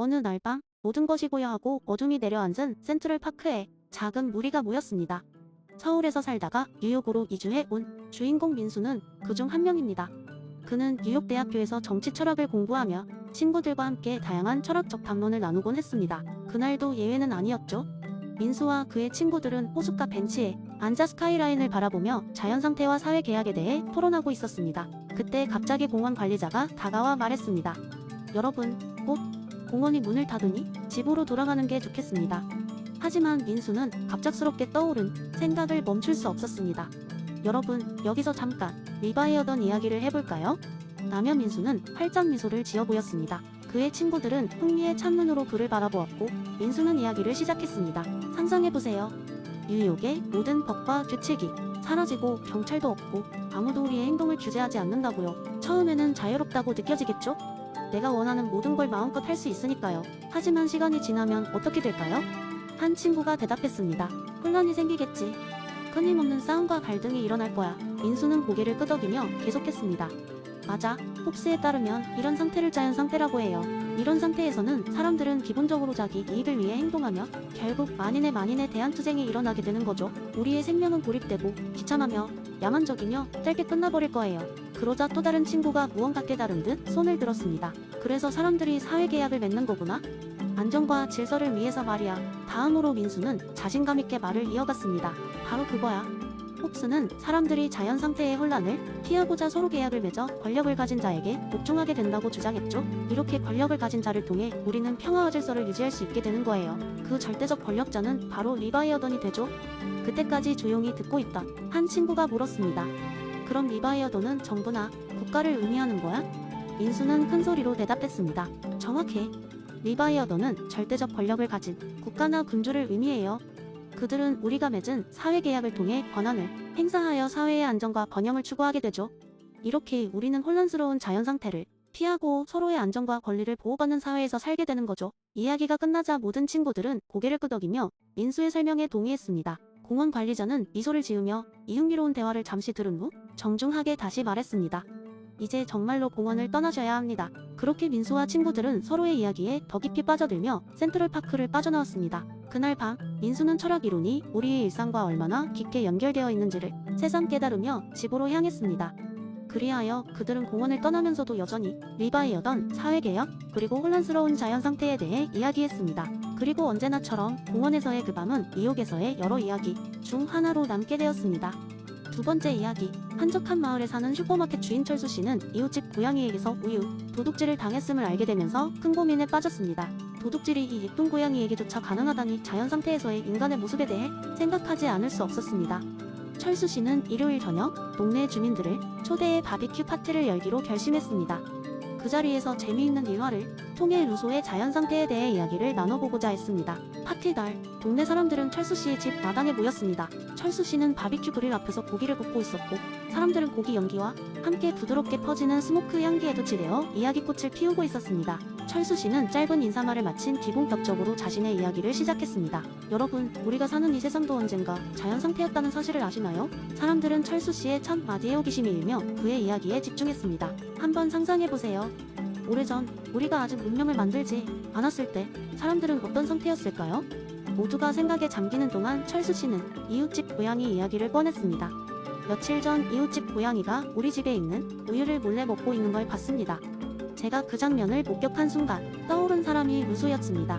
어느 날 밤 모든 것이 고요하고 어둠이 내려앉은 센트럴 파크에 작은 무리가 모였습니다. 서울에서 살다가 뉴욕으로 이주해 온 주인공 민수는 그중 한 명입니다. 그는 뉴욕 대학교에서 정치 철학을 공부하며 친구들과 함께 다양한 철학적 담론을 나누곤 했습니다. 그날도 예외는 아니었죠. 민수와 그의 친구들은 호숫가 벤치에 앉아 스카이라인을 바라보며 자연 상태와 사회 계약에 대해 토론하고 있었습니다. 그때 갑자기 공원 관리자가 다가와 말했습니다. 여러분, 곧 공원이 문을 닫으니 집으로 돌아가는 게 좋겠습니다. 하지만 민수는 갑작스럽게 떠오른 생각을 멈출 수 없었습니다. 여러분, 여기서 잠깐 리바이어던 이야기를 해볼까요? 라며 민수는 활짝 미소를 지어 보였습니다. 그의 친구들은 흥미에 찬 눈으로 그를 바라보았고 민수는 이야기를 시작했습니다. 상상해보세요. 뉴욕의 모든 법과 규칙이 사라지고 경찰도 없고 아무도 우리의 행동을 규제하지 않는다고요. 처음에는 자유롭다고 느껴지겠죠? 내가 원하는 모든 걸 마음껏 할 수 있으니까요. 하지만 시간이 지나면 어떻게 될까요? 한 친구가 대답했습니다. 혼란이 생기겠지. 끊임없는 싸움과 갈등이 일어날 거야. 민수는 고개를 끄덕이며 계속했습니다. 맞아. 홉스에 따르면 이런 상태를 자연 상태라고 해요. 이런 상태에서는 사람들은 기본적으로 자기 이익을 위해 행동하며 결국 만인의 만인의 대한 투쟁이 일어나게 되는 거죠. 우리의 생명은 고립되고 비참하며 야만적이며 짧게 끝나버릴 거예요. 그러자 또 다른 친구가 무언가 깨달은 듯 손을 들었습니다. 그래서 사람들이 사회계약을 맺는 거구나? 안정과 질서를 위해서 말이야. 다음으로 민수는 자신감 있게 말을 이어갔습니다. 바로 그거야. 홉스는 사람들이 자연 상태의 혼란을 피하고자 서로 계약을 맺어 권력을 가진 자에게 복종하게 된다고 주장했죠. 이렇게 권력을 가진 자를 통해 우리는 평화와 질서를 유지할 수 있게 되는 거예요. 그 절대적 권력자는 바로 리바이어던이 되죠. 그때까지 조용히 듣고 있던 한 친구가 물었습니다. 그럼 리바이어던은 정부나 국가를 의미하는 거야? 민수는 큰 소리로 대답했습니다. 정확해. 리바이어던은 절대적 권력을 가진 국가나 군주를 의미해요. 그들은 우리가 맺은 사회 계약을 통해 권한을 행사하여 사회의 안정과 번영을 추구하게 되죠. 이렇게 우리는 혼란스러운 자연 상태를 피하고 서로의 안정과 권리를 보호받는 사회에서 살게 되는 거죠. 이야기가 끝나자 모든 친구들은 고개를 끄덕이며 민수의 설명에 동의했습니다. 공원 관리자는 미소를 지으며 이 흥미로운 대화를 잠시 들은 후 정중하게 다시 말했습니다. 이제 정말로 공원을 떠나셔야 합니다. 그렇게 민수와 친구들은 서로의 이야기에 더 깊이 빠져들며 센트럴 파크를 빠져나왔습니다. 그날 밤 민수는 철학 이론이 우리의 일상과 얼마나 깊게 연결되어 있는지를 새삼 깨달으며 집으로 향했습니다. 그리하여 그들은 공원을 떠나면서도 여전히 리바이어던 사회개혁 그리고 혼란스러운 자연 상태에 대해 이야기했습니다. 그리고 언제나처럼 공원에서의 그 밤은 뉴욕에서의 여러 이야기 중 하나로 남게 되었습니다. 두 번째 이야기 한적한 마을에 사는 슈퍼마켓 주인 철수 씨는 이웃집 고양이에게서 우유, 도둑질을 당했음을 알게 되면서 큰 고민에 빠졌습니다. 도둑질이 이 예쁜 고양이에게조차 가능하다니 자연 상태에서의 인간의 모습에 대해 생각하지 않을 수 없었습니다. 철수 씨는 일요일 저녁 동네 주민들을 초대해 바비큐 파티를 열기로 결심했습니다. 그 자리에서 재미있는 일화를 통해 루소의 자연 상태에 대해 이야기를 나눠보고자 했습니다. 파티 날 동네 사람들은 철수 씨의 집 마당에 모였습니다. 철수 씨는 바비큐 그릴 앞에서 고기를 굽고 있었고 사람들은 고기 연기와 함께 부드럽게 퍼지는 스모크 향기에 도취되어 이야기꽃을 피우고 있었습니다. 철수 씨는 짧은 인사말을 마친 기본격적으로 자신의 이야기를 시작했습니다. 여러분, 우리가 사는 이 세상도 언젠가 자연 상태였다는 사실을 아시나요? 사람들은 철수 씨의 첫 마디에 호기심이 일며 그의 이야기에 집중했습니다. 한번 상상해보세요. 오래전 우리가 아직 문명을 만들지 않았을 때 사람들은 어떤 상태였을까요? 모두가 생각에 잠기는 동안 철수 씨는 이웃집 고양이 이야기를 꺼냈습니다. 며칠 전 이웃집 고양이가 우리 집에 있는 우유를 몰래 먹고 있는 걸 봤습니다. 제가 그 장면을 목격한 순간 떠오른 사람이 루소였습니다.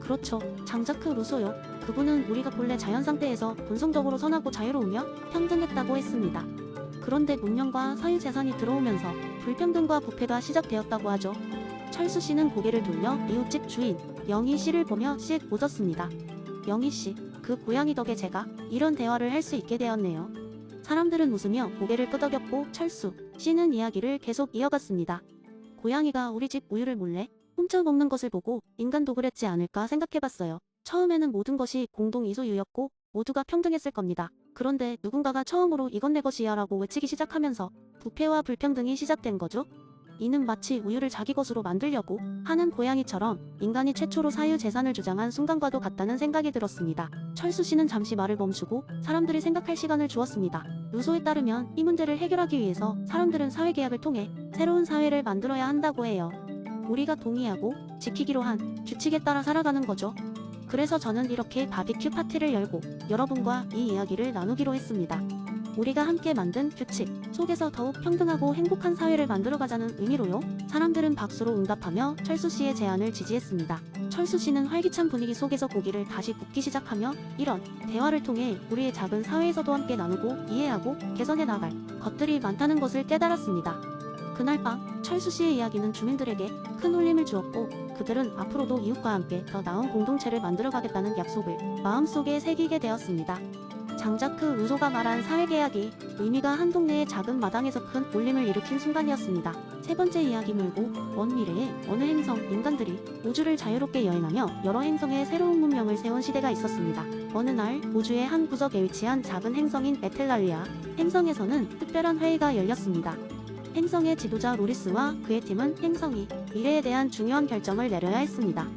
그렇죠. 장자크 루소요. 그분은 우리가 본래 자연 상태에서 본성적으로 선하고 자유로우며 평등했다고 했습니다. 그런데 문명과 사유 재산이 들어오면서 불평등과 부패가 시작되었다고 하죠. 철수 씨는 고개를 돌려 이웃집 주인 영희 씨를 보며 씩 웃었습니다. 영희 씨, 그 고양이 덕에 제가 이런 대화를 할 수 있게 되었네요. 사람들은 웃으며 고개를 끄덕였고 철수 씨는 이야기를 계속 이어갔습니다. 고양이가 우리 집 우유를 몰래 훔쳐 먹는 것을 보고 인간도 그랬지 않을까 생각해봤어요. 처음에는 모든 것이 공동 이소유였고 모두가 평등했을 겁니다. 그런데 누군가가 처음으로 이건 내 것이야 라고 외치기 시작하면서 부패와 불평등이 시작된 거죠. 이는 마치 우유를 자기 것으로 만들려고 하는 고양이처럼 인간이 최초로 사유 재산을 주장한 순간과도 같다는 생각이 들었습니다. 철수 씨는 잠시 말을 멈추고 사람들이 생각할 시간을 주었습니다. 루소에 따르면 이 문제를 해결하기 위해서 사람들은 사회계약을 통해 새로운 사회를 만들어야 한다고 해요. 우리가 동의하고 지키기로 한 규칙에 따라 살아가는 거죠. 그래서 저는 이렇게 바비큐 파티를 열고 여러분과 이 이야기를 나누기로 했습니다. 우리가 함께 만든 규칙 속에서 더욱 평등하고 행복한 사회를 만들어가자는 의미로요. 사람들은 박수로 응답하며 철수 씨의 제안을 지지했습니다. 철수 씨는 활기찬 분위기 속에서 고기를 다시 굽기 시작하며 이런 대화를 통해 우리의 작은 사회에서도 함께 나누고 이해하고 개선해 나갈 것들이 많다는 것을 깨달았습니다. 그날 밤 철수 씨의 이야기는 주민들에게 큰 울림을 주었고 그들은 앞으로도 이웃과 함께 더 나은 공동체를 만들어가겠다는 약속을 마음속에 새기게 되었습니다. 그 우소가 말한 사회계약이 의미가 한 동네의 작은 마당에서 큰 울림을 일으킨 순간이었습니다. 세 번째 이야기 물고 먼 미래에 어느 행성 인간들이 우주를 자유롭게 여행하며 여러 행성에 새로운 문명을 세운 시대가 있었습니다. 어느 날 우주의 한 구석에 위치한 작은 행성인 에텔랄리아 행성에서는 특별한 회의가 열렸습니다. 행성의 지도자 로리스와 그의 팀은 행성이 미래에 대한 중요한 결정을 내려야 했습니다.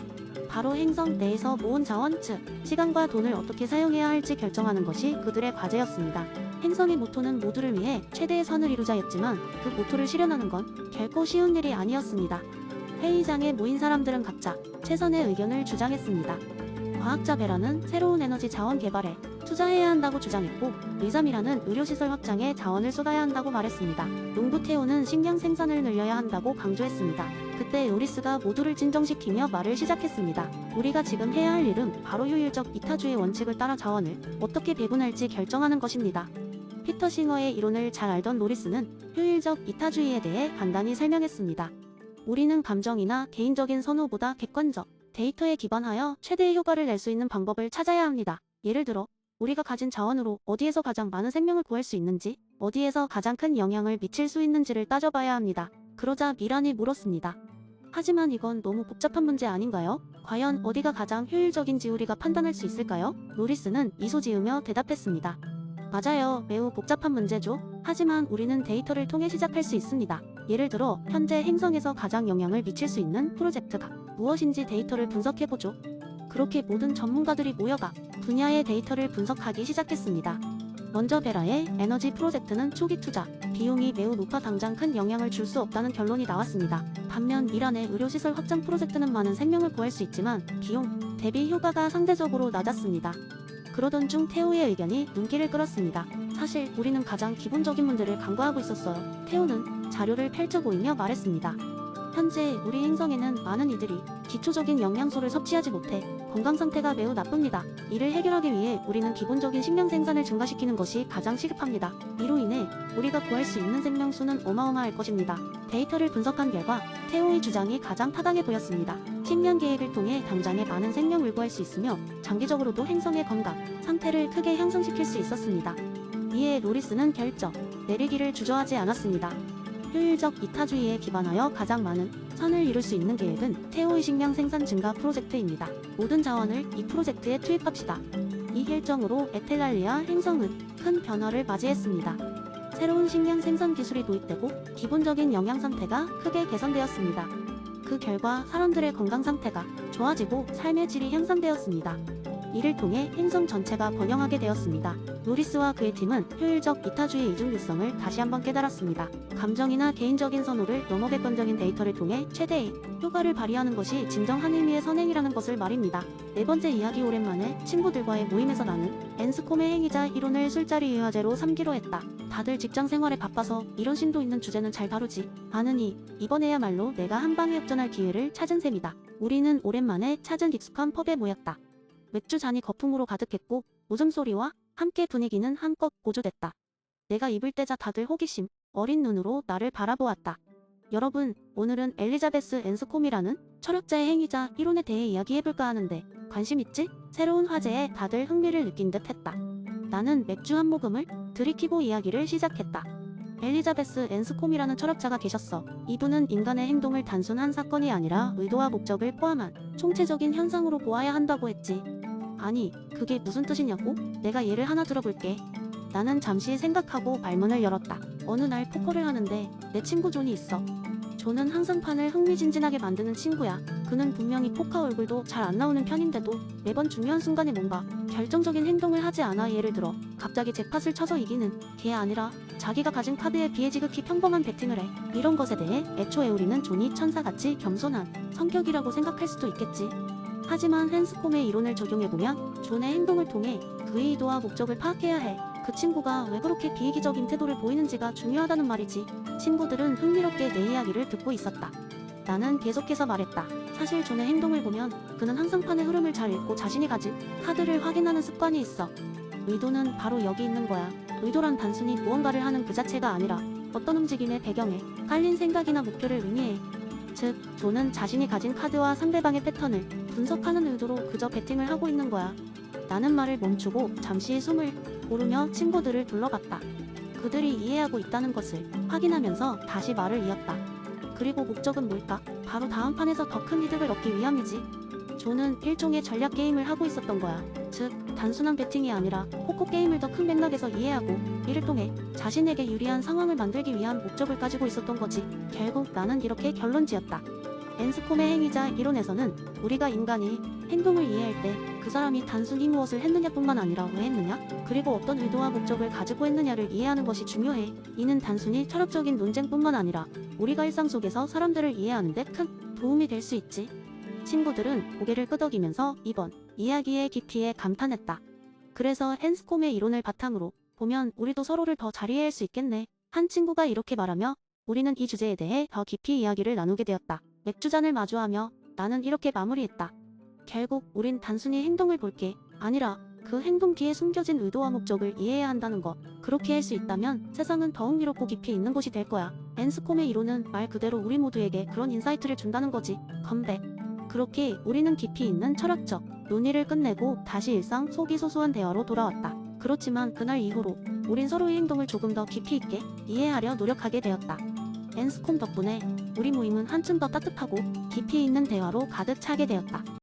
바로 행성 내에서 모은 자원, 즉 시간과 돈을 어떻게 사용해야 할지 결정하는 것이 그들의 과제였습니다. 행성의 모토는 모두를 위해 최대의 선을 이루자였지만 그 모토를 실현하는 건 결코 쉬운 일이 아니었습니다. 회의장에 모인 사람들은 각자 최선의 의견을 주장했습니다. 과학자 베라는 새로운 에너지 자원 개발에 투자해야 한다고 주장했고 리삼이라는 의료시설 확장에 자원을 쏟아야 한다고 말했습니다. 농부 태우는 식량 생산을 늘려야 한다고 강조했습니다. 그때 요리스가 모두를 진정시키며 말을 시작했습니다. 우리가 지금 해야 할 일은 바로 효율적 이타주의 원칙을 따라 자원을 어떻게 배분할지 결정하는 것입니다. 피터 싱어의 이론을 잘 알던 로리스는 효율적 이타주의에 대해 간단히 설명했습니다. 우리는 감정이나 개인적인 선호보다 객관적 데이터에 기반하여 최대의 효과를 낼 수 있는 방법을 찾아야 합니다. 예를 들어 우리가 가진 자원으로 어디에서 가장 많은 생명을 구할 수 있는지, 어디에서 가장 큰 영향을 미칠 수 있는지를 따져봐야 합니다. 그러자 미란이 물었습니다. 하지만 이건 너무 복잡한 문제 아닌가요? 과연 어디가 가장 효율적인지 우리가 판단할 수 있을까요? 로리스는 미소 지으며 대답했습니다. 맞아요. 매우 복잡한 문제죠. 하지만 우리는 데이터를 통해 시작할 수 있습니다. 예를 들어 현재 행성에서 가장 영향을 미칠 수 있는 프로젝트가 무엇인지 데이터를 분석해보죠. 그렇게 모든 전문가들이 모여가 분야의 데이터를 분석하기 시작했습니다. 먼저 베라의 에너지 프로젝트는 초기 투자, 비용이 매우 높아 당장 큰 영향을 줄 수 없다는 결론이 나왔습니다. 반면 미란의 의료시설 확장 프로젝트는 많은 생명을 구할 수 있지만 비용 대비 효과가 상대적으로 낮았습니다. 그러던 중 테오의 의견이 눈길을 끌었습니다. 사실 우리는 가장 기본적인 문제를 간과하고 있었어요. 테오는 자료를 펼쳐 보이며 말했습니다. 현재 우리 행성에는 많은 이들이 기초적인 영양소를 섭취하지 못해 건강 상태가 매우 나쁩니다. 이를 해결하기 위해 우리는 기본적인 식량 생산을 증가시키는 것이 가장 시급합니다. 이로 인해 우리가 구할 수 있는 생명 수는 어마어마할 것입니다. 데이터를 분석한 결과 테오의 주장이 가장 타당해 보였습니다. 식량 계획을 통해 당장에 많은 생명을 구할 수 있으며 장기적으로도 행성의 건강 상태를 크게 향상시킬 수 있었습니다. 이에 로리스는 결정 내리기를 주저하지 않았습니다. 효율적 이타주의에 기반하여 가장 많은 선을 이룰 수 있는 계획은 태오의 식량 생산 증가 프로젝트입니다. 모든 자원을 이 프로젝트에 투입합시다. 이 결정으로 에텔랄리아 행성은 큰 변화를 맞이했습니다. 새로운 식량 생산 기술이 도입되고 기본적인 영양 상태가 크게 개선되었습니다. 그 결과 사람들의 건강 상태가 좋아지고 삶의 질이 향상되었습니다. 이를 통해 행성 전체가 번영하게 되었습니다. 노리스와 그의 팀은 효율적 이타주의 이중류성을 다시 한번 깨달았습니다. 감정이나 개인적인 선호를 넘어 객관적인 데이터를 통해 최대의 효과를 발휘하는 것이 진정한 의미의 선행이라는 것을 말입니다. 네 번째 이야기 오랜만에 친구들과의 모임에서 나는 엔스콤의 행위자 이론을 술자리 유화제로 삼기로 했다. 다들 직장 생활에 바빠서 이런 심도 있는 주제는 잘 다루지 않으니 이번에야말로 내가 한 방에 역전할 기회를 찾은 셈이다. 우리는 오랜만에 찾은 익숙한 펍에 모였다. 맥주 잔이 거품으로 가득했고 웃음소리와 함께 분위기는 한껏 고조됐다. 내가 입을 때자 다들 호기심, 어린 눈으로 나를 바라보았다. 여러분, 오늘은 엘리자베스 앤스콤이라는 철학자의 행위자 이론에 대해 이야기해볼까 하는데 관심 있지? 새로운 화제에 다들 흥미를 느낀 듯 했다. 나는 맥주 한 모금을 들이키고 이야기를 시작했다. 엘리자베스 앤스콤이라는 철학자가 계셨어. 이분은 인간의 행동을 단순한 사건이 아니라 의도와 목적을 포함한 총체적인 현상으로 보아야 한다고 했지. 아니, 그게 무슨 뜻이냐고? 내가 예를 하나 들어볼게. 나는 잠시 생각하고 발문을 열었다. 어느 날 포커를 하는데 내 친구 존이 있어. 조는 항상 판을 흥미진진하게 만드는 친구야. 그는 분명히 포카 얼굴도 잘 안 나오는 편인데도 매번 중요한 순간에 뭔가 결정적인 행동을 하지 않아 예를 들어 갑자기 잭팟을 쳐서 이기는 게 아니라 자기가 가진 카드에 비해 지극히 평범한 배팅을 해. 이런 것에 대해 애초에 우리는 존이 천사같이 겸손한 성격이라고 생각할 수도 있겠지. 하지만 헨스콤의 이론을 적용해보면 존의 행동을 통해 그의 의도와 목적을 파악해야 해. 그 친구가 왜 그렇게 비이기적인 태도를 보이는지가 중요하다는 말이지. 친구들은 흥미롭게 내 이야기를 듣고 있었다. 나는 계속해서 말했다. 사실 존의 행동을 보면 그는 항상 판의 흐름을 잘 읽고 자신이 가진 카드를 확인하는 습관이 있어. 의도는 바로 여기 있는 거야. 의도란 단순히 무언가를 하는 그 자체가 아니라 어떤 움직임의 배경에 깔린 생각이나 목표를 의미해. 즉, 존은 자신이 가진 카드와 상대방의 패턴을 분석하는 의도로 그저 배팅을 하고 있는 거야. 나는 말을 멈추고 잠시 숨을 고르며 친구들을 불러봤다. 그들이 이해하고 있다는 것을 확인하면서 다시 말을 이었다. 그리고 목적은 뭘까? 바로 다음 판에서 더 큰 이득을 얻기 위함이지. 조는 일종의 전략 게임을 하고 있었던 거야. 즉, 단순한 배팅이 아니라 포커 게임을 더 큰 맥락에서 이해하고 이를 통해 자신에게 유리한 상황을 만들기 위한 목적을 가지고 있었던 거지. 결국 나는 이렇게 결론 지었다. 엔스콤의 행위자 이론에서는 우리가 인간이 행동을 이해할 때 그 사람이 단순히 무엇을 했느냐뿐만 아니라 왜 했느냐, 그리고 어떤 의도와 목적을 가지고 했느냐를 이해하는 것이 중요해. 이는 단순히 철학적인 논쟁뿐만 아니라 우리가 일상 속에서 사람들을 이해하는 데 큰 도움이 될 수 있지. 친구들은 고개를 끄덕이면서 이번 이야기의 깊이에 감탄했다. 그래서 헨스콤의 이론을 바탕으로 보면 우리도 서로를 더 잘 이해할 수 있겠네. 한 친구가 이렇게 말하며 우리는 이 주제에 대해 더 깊이 이야기를 나누게 되었다. 맥주잔을 마주하며 나는 이렇게 마무리했다. 결국 우린 단순히 행동을 볼 게 아니라 그 행동 뒤에 숨겨진 의도와 목적을 이해해야 한다는 것. 그렇게 할 수 있다면 세상은 더 흥미롭고 깊이 있는 곳이 될 거야. 엔스콤의 이론은 말 그대로 우리 모두에게 그런 인사이트를 준다는 거지. 컴백. 그렇게 우리는 깊이 있는 철학적 논의를 끝내고 다시 일상 속이 소소한 대화로 돌아왔다. 그렇지만 그날 이후로 우린 서로의 행동을 조금 더 깊이 있게 이해하려 노력하게 되었다. 엔스콤 덕분에 우리 모임은 한층 더 따뜻하고 깊이 있는 대화로 가득 차게 되었다.